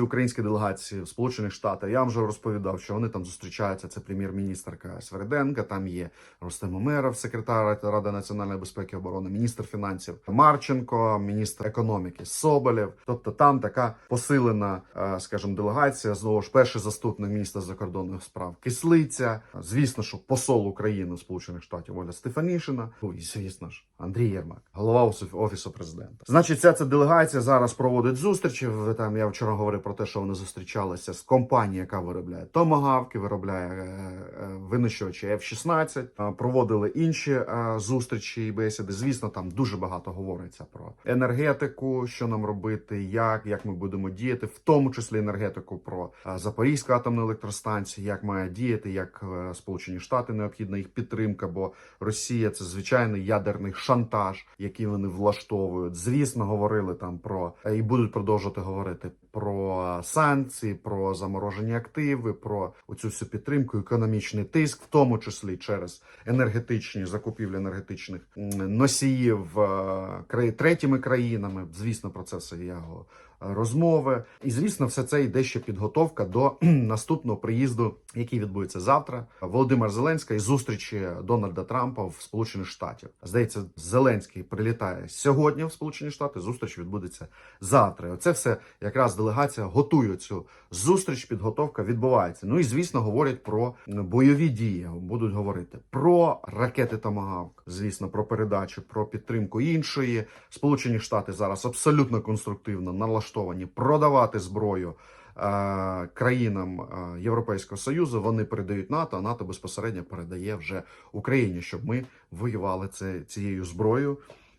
Українські делегації в Сполучених Штатах я вам вже розповідав, що вони там зустрічаються. Це прем'єр-міністрка Свериденка, там є Ростем Умеров, секретар Ради національної безпеки і оборони, міністр фінансів Марченко, міністр економіки Соболєв. Тобто там така посилена, е, скажімо, делегація. Знову ж перший заступник міністра закордонних справ Кислиця. Звісно, що посол України в Сполучених Штатів Оля Стефанішина. Ну, і звісно ж, Андрій Єрмак, голова Офісу- президента. Значить, ця ця делегація зараз проводить зустрічі. Там я вчора говорив про те, що вони зустрічалися з компанією, яка виробляє томагавки, виробляє е, е, винищувачі F-16. Е, Проводили інші зустрічі і бесіди. Звісно, там дуже багато говориться про енергетику, що нам робити, як, як ми будемо діяти, в тому числі енергетику про Запорізьку атомну електростанцію, як має діяти, як Сполучені Штати необхідна їх підтримка, бо Росія це звичайний ядерний шантаж, який вони влаштовують. Звісно, говорили там про і будуть продовжувати говорити про санкції, про заморожені активи, про оцю всю підтримку, економічний тиск, в тому числі через енергетичні закупівлі енергетичних носіїв е, третіми країнами. Звісно, про це все його розмови. І звісно, все це йде ще підготовка до наступного приїзду, який відбудеться завтра. Володимир Зеленський і зустрічі Дональда Трампа в Сполучених Штатів. Здається, Зеленський прилітає сьогодні в Сполучені Штати. Зустріч відбудеться завтра. І Оце все якраз делегація готує цю зустріч. Підготовка відбувається. Ну і звісно, говорять про бойові дії. Будуть говорити про ракети Томагавк, звісно, про передачу, про підтримку іншої. Сполучені Штати зараз абсолютно конструктивно налаштовані продавати зброю. Е, Країнам е, Європейського союзу вони передають НАТО, а НАТО безпосередньо передає вже Україні, щоб ми воювали це цією зброєю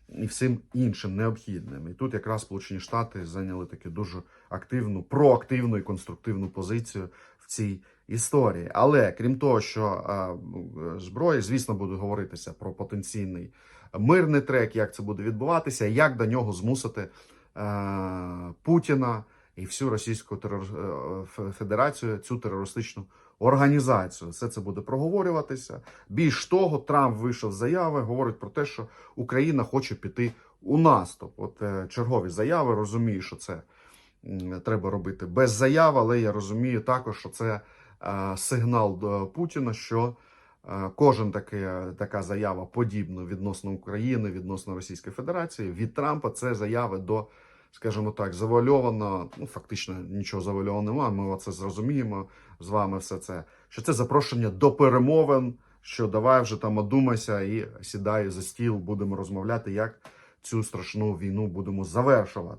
і всім іншим необхідним. І тут якраз Сполучені Штати зайняли таку дуже активну, проактивну і конструктивну позицію в цій історії. Але крім того, що е, зброї, звісно, буде говоритися про потенційний мирний трек, як це буде відбуватися, як до нього змусити Путіна і всю Російську терор... е, Федерацію, цю терористичну організацію. Все це буде проговорюватися. Більш того, Трамп вийшов з заяви, говорить про те, що Україна хоче піти у наступ. От е, чергові заяви розумію, що це треба робити без заяв, але я розумію також, що це е, сигнал до Путіна, що кожен таке, така заява подібна відносно України, відносно Російської Федерації від Трампа це заяви до, скажімо так, завуальовано, ну фактично нічого завуальованого немає. Ми це зрозуміємо з вами все це. Що це запрошення до перемовин, що давай вже там одумайся і сідай за стіл, будемо розмовляти, як цю страшну війну будемо завершувати.